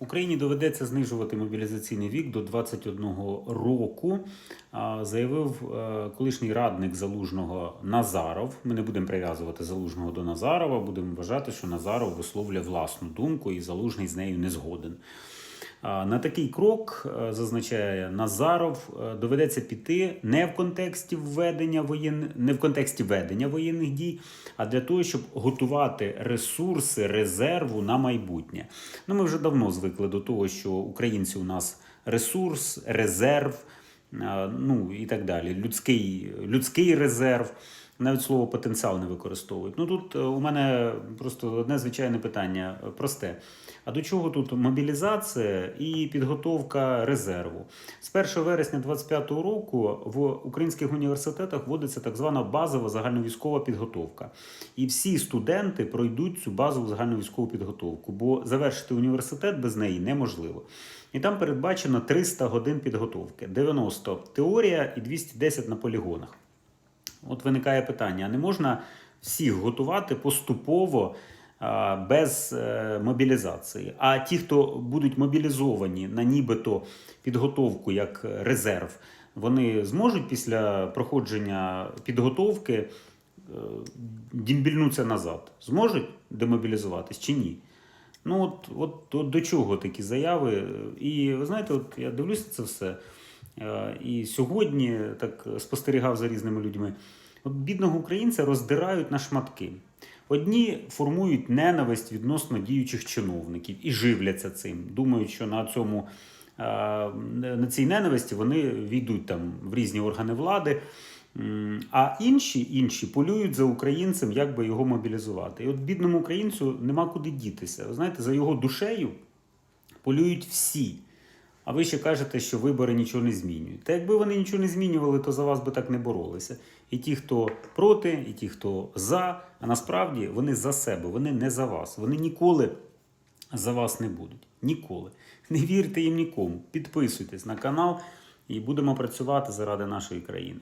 Україні доведеться знижувати мобілізаційний вік до 21 року, заявив е, колишній радник залужного Назаров. Ми не будемо прив'язувати залужного до Назарова, будемо вважати, що Назаров висловлює власну думку і залужний з нею не згоден. На такий крок, е, зазначає Назаров, е, доведеться піти не в контексті введення воєн... не в контексті ведення воєнних дій, а для того, щоб готувати ресурси резерву на майбутнє. Ну, ми вже давно звикли до того, що українці у нас ресурс, резерв, е, ну і так далі. Людський, людський резерв. Навіть слово потенціал не використовують. Ну тут е, у мене просто одне звичайне питання е, просте. А до чого тут мобілізація і підготовка резерву? З 1 вересня 2025 року в українських університетах вводиться так звана базова загальновійськова підготовка. І всі студенти пройдуть цю базову загальновійськову підготовку, бо завершити університет без неї неможливо. І там передбачено 300 годин підготовки: 90 теорія і 210 на полігонах. От виникає питання: а не можна всіх готувати поступово без е, мобілізації? А ті, хто будуть мобілізовані на нібито підготовку як резерв, вони зможуть після проходження підготовки е, дімбільнутися назад? Зможуть демобілізуватись чи ні? Ну от, от, от до чого такі заяви? І ви знаєте, от я дивлюся це все. Е, І сьогодні так спостерігав за різними людьми. От бідного українця роздирають на шматки. Одні формують ненависть відносно діючих чиновників і живляться цим. Думають, що на цьому е, на цій ненависті вони війдуть там в різні органи влади. А інші інші полюють за українцем, як би його мобілізувати. І от бідному українцю нема куди дітися. Ви знаєте, за його душею полюють всі. А ви ще кажете, що вибори нічого не змінюють. Та якби вони нічого не змінювали, то за вас би так не боролися. І ті, хто проти, і ті, хто за, а насправді вони за себе, вони не за вас. Вони ніколи за вас не будуть. Ніколи. Не вірте їм нікому. Підписуйтесь на канал і будемо працювати заради нашої країни.